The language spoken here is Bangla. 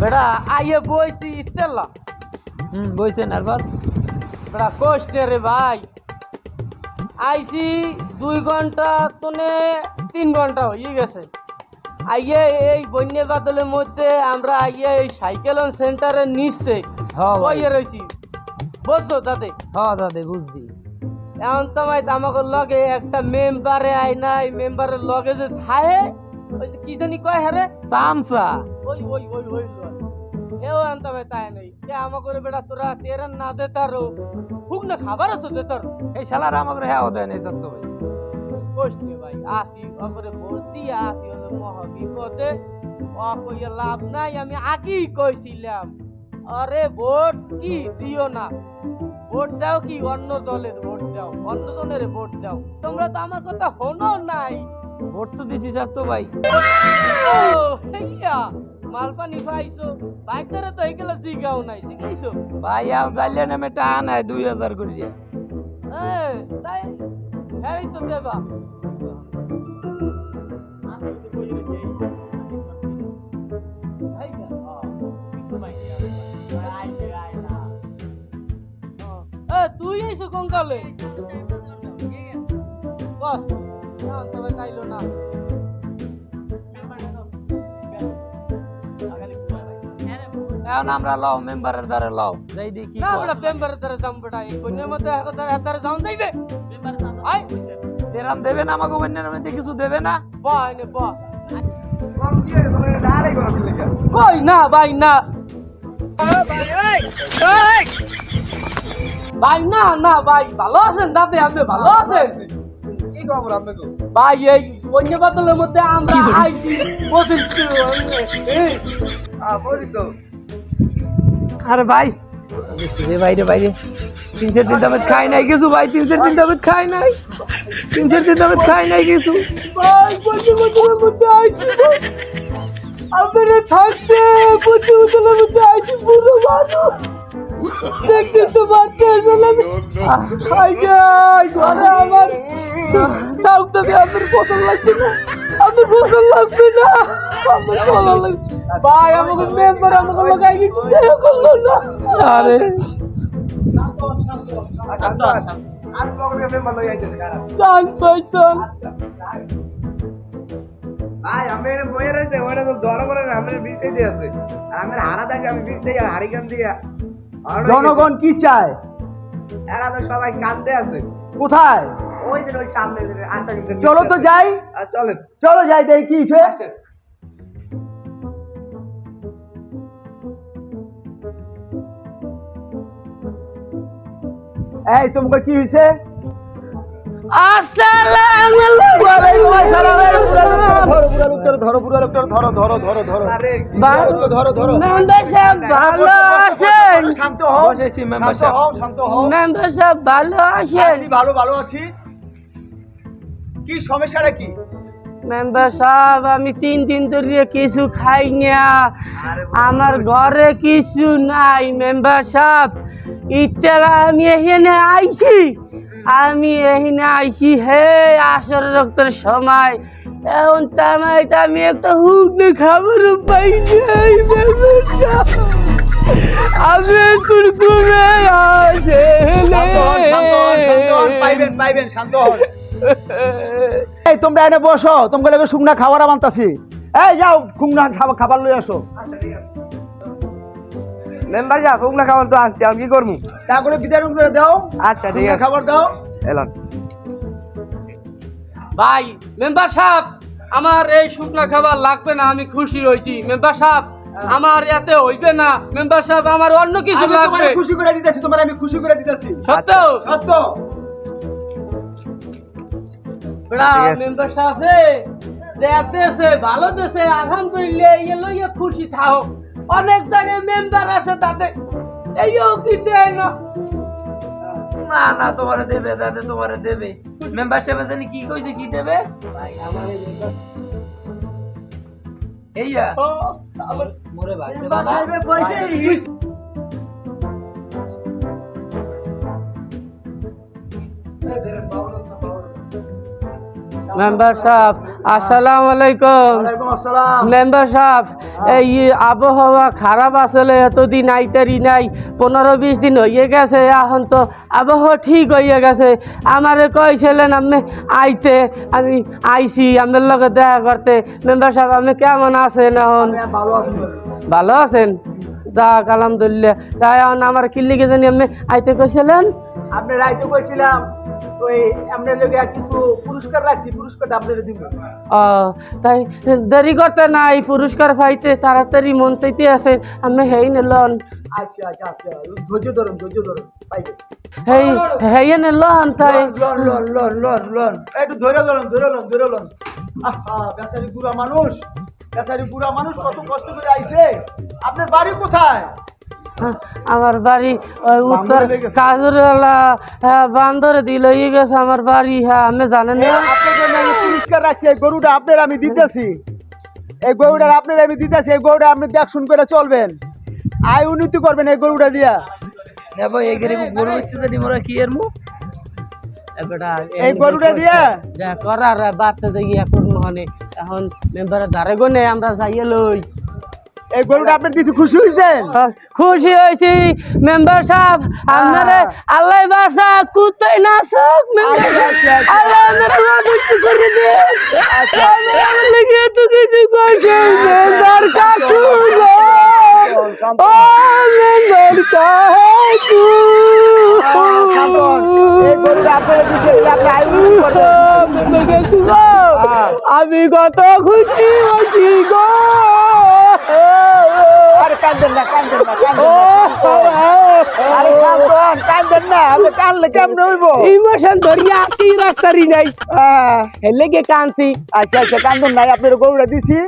বেটা আইয়ে বইছি ইতেলা হুম বইছেন আরবার বেটা কষ্টে রে ভাই। আইছি দুই ঘণ্টা তোনে তিন ঘণ্টা হয়ে গেছে। আইয়ে এই বন্যা বাদলের মধ্যে আমরা আইয়ে এই সাইকেল সেন্টারে নিচ্ছে হ্যাঁ। বইয়ে রয়েছি বুঝছ তাতে হ্যাঁ দাদা বুঝছি। এখন তোমায় আমাকে লগে একটা মেম্বারে আই নাই মেম্বারের লগে যে থাহে ওই যে কি জানি কয় হারে? সামসা। ওই ওই ওই ওই। লয় হেও আনতে হবে তাই নাই কে আমাকে বেটা তোরা তেরা না দে তারো হুক না খাবারও তো দে তারো এই শালার আমাকে হ্যাঁ দেয় নাই স্বাস্থ্য ভাই কষ্টে ভাই আসি ওপরে ভর্তি আসি ওদের মহা বিপদে ও লাভ নাই আমি আগেই কইছিলাম। আরে ভোট কি দিও না? ভোট দাও কি অন্য দলের ভোট দাও অন্য জনের ভোট দাও। তোমরা তো আমার কথা হনো নাই। ভোট তো দিছি স্বাস্থ্য ভাই। ও হেইয়া মালপানি পাইছো বাইক ধরে তো এইগুলা জিগাও নাই জিগাইছো ভাই আও জাইলে নামে টাকা নাই দুই হাজার করিয়া হ্যাঁ তাই হ্যাঁ তো দেবা এ, তুই এসো কঙ্কালে বস না তবে কাইলো না এখন আমরা লও মেম্বারের দ্বারা লও। যাই দি কি না। বড় পেম্বারের দ্বারা যাম বড়া এই কন্যার মধ্যে এখন দ্বারা যাও যাইবে? আই তেরাম দেবে না আমাকে বন্যার মধ্যে কিছু দেবে না? বা এনে বা। কই না ভাই না। ভাই না না ভাই ভালো আছেন দাদা আপনি ভালো আছেন? কি খবর আপনাকে ভাই এই বন্য বাতলের মধ্যে আমরা আইছি বসেন এই বলি তো। আরে ভাই রে বাইরে তিন চার দিন দামেত খাই নাই কিছু ভাই তিন চার দিন দামেত খাই নাই। তিন চার দিন দামেত খাই নাই কিছু। আপনারা থাকতে বাতলের মধ্যে আইছি পুরো মানুষ। দেখতে তো বাচ্চা আসলে খাই যাই ঘরে আমার। আপনার পছন্দ লাগবে না। আপনার পছন্দ লাগবে না। আপনার পছন্দ লাগবে। ভাই আমাকে মেম্বার আমাকে লাগাই কিন্তু করল না আরে আচ্ছা আর। মগরে মেম্বার লই আইতেছে কারা জান ভাই জান। ভাই আমরা এখানে বইয়ে রয়েছে ওখানে তো জনগণের আমরা বিরতে দিয়ে আছে আর আমরা হারা থাকে আমি বিরতে হারিকান দিয়া জনগণ কি চায়? এরা তো সবাই কাঁদতে আছে। কোথায়? ওই দিন ওই সামনে চলো তো যাই। আর চলেন। চলো যাই দেখি কি আছি ভালো ভালো আছি কি সমস্যাটা কি মেম্বার সাহেব আমি তিন দিন ধরে কিছু খাই না আমার ঘরে কিছু নাই মেম্বার সাহেব ইটেলা আমি এখানে আইছি। আমি এখানে আইছি হে আসর রক্তের সময়। এখন তামাই আমি একটা হুক খাবার পাই নাই আমি আসে। পাইবেন পাইবেন শান্ত হন। এই তোমরা এনে বসো তোমাকে লাগে শুকনা খাবার বানতাছি এই যাও শুকনা খাবার খাবার লই আসো। মেম্বার যা ফুকনা খাবার তো আনছি আমি কি করব তারপরে বিতরণ করে দাও। আচ্ছা ঠিক আছে। খাবার দাও। এলাম। ভাই মেম্বার সাহেব আমার এই শুকনা খাবার লাগবে না আমি খুশি হয়েছি। মেম্বার সাহেব আমার এতে হইবে না। মেম্বার সাহেব আমার অন্য কিছু আমি লাগবে। তোমারে খুশি করে দিতেছি তোমার আমি খুশি করে দিতেছি। সত্য? সত্য। বড়া মেম্বার সাহেব দেশে ভালো দেশে আলহামদুলিল্লাহ ইয়ে লইয়া খুশি থাও। অনেক জায়গায় মেম্বার আছে তাতে। এইও কি দেয় না? না না তোমারে দেবে দাদা তোমারে দেবে। মেম্বার সাহেব জানি কি কইছে কি দেবে? এইয়া। ও, আমার মোরে ভাই দেবা না? মেম্বার সাহেব আসসালামু আলাইকুম আসসালাম। মেম্বার সাহেব এই আবহাওয়া খারাপ আসলে এতদিন আইতারি নাই পনেরো বিশ দিন হয়ে গেছে এখন তো আবহাওয়া ঠিক হয়ে গেছে। আমারে কইছিলেন আমি আইতে আমি আইছি আমার লগে দেখা করতে। মেম্বার সাহেব আমি কেমন আছেন এখন? ভালো আছেন? যাক আলহামদুলিল্লাহ। তাই এখন আমার কিল্লিকে জানি আমি আইতে কইছিলেন? আপনি রাইতে কইছিলাম এই আপনার লগে কিছু পুরস্কার রাখছি পুরস্কারটা আপনার দিব। তাই দেরি করতে নাই পুরস্কার পাইতে তাড়াতাড়ি মন চাইতে আছে আমি হেই নিলন। আচ্ছা আচ্ছা আচ্ছা ধৈর্য ধরুন ধৈর্য ধরুন পাইবেন হেই হেই নিলন তাই। লন লন লন লন লন একটু ধরে ধরুন ধরে লন ধরে লন আহা বেচারি বুড়া মানুষ বেচারি বুড়া মানুষ কত কষ্ট করে আইছে। আপনার বাড়ি কোথায়? আমার বাড়ি ওই উত্তর কাজুরওয়ালা হ্যাঁ বান্দরে দিল ইয়ে গেছে আমার বাড়ি হ্যাঁ আমি জানেন না। পুরস্কার রাখছি এই গরুটা আপনার আমি দিতেছি। এই গরুটার আপনার আমি দিতেছি এই গরুটা আপনি দেখ শুন করে চলবেন। আয় উন্নতি করবেন এই গরুটা দিয়া। নেব এই গরিব গরু হচ্ছে জানি মোরা কি এর মুখ এই গরুটা দিয়া। যা করার বাড়তে যাই এখন মহনে এখন মেম্বারের ধারে গনে আমরা যাইয়ে লই। এই গরুটা আপনার দিছি খুশি হয়েছেন খুশি হয়েছি মেম্বার সাহেব। আপনারে আল্লাহ বাসা কুত্তাই না সব মেম্বার আচ্ছা। আল্লাহ মেরে মদত করে দে আচ্ছা, আমি আমার লাগি এত কিছু করছে মেম্বার কাকু ও মেম্বার কাকু। এই গরুটা আপনার দিছে আপনি আয় করবেন। মেম্বার কাকু গো। আমি কত খুশি হয়েছি গো। আরে কান্দেন না কান্দেন না আরে শান্তন কান্দেন না আপনি কানলে কেমন হইব? ইমোশন ধরিয়া আতি রাখতারি নাই। হেলে গে কানছি আচ্ছা আচ্ছা কান্দন নাই আপনার গৌড়া দিছি।